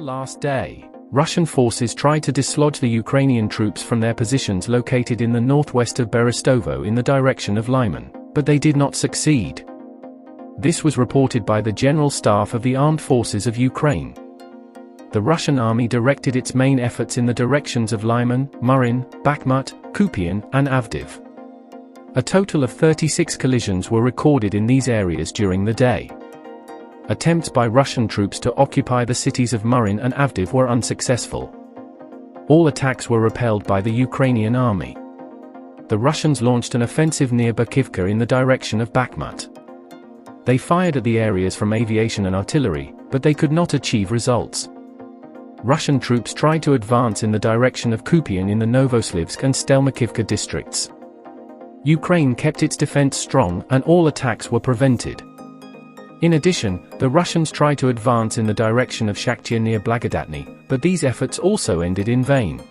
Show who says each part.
Speaker 1: last day, Russian forces tried to dislodge the Ukrainian troops from their positions located in the northwest of Berestovo in the direction of Lyman, but they did not succeed. This was reported by the General Staff of the Armed Forces of Ukraine. The Russian army directed its main efforts in the directions of Lyman, Murin, Bakhmut, Kupian, and Avdiv. A total of 36 collisions were recorded in these areas during the day. Attempts by Russian troops to occupy the cities of Murin and Avdiv were unsuccessful. All attacks were repelled by the Ukrainian army. The Russians launched an offensive near Bakivka in the direction of Bakhmut. They fired at the areas from aviation and artillery, but they could not achieve results. Russian troops tried to advance in the direction of Kupian in the Novoslivsk and Stelmakivka districts. Ukraine kept its defense strong and all attacks were prevented. In addition, the Russians tried to advance in the direction of Shakhtyr near Blagodatny, but these efforts also ended in vain.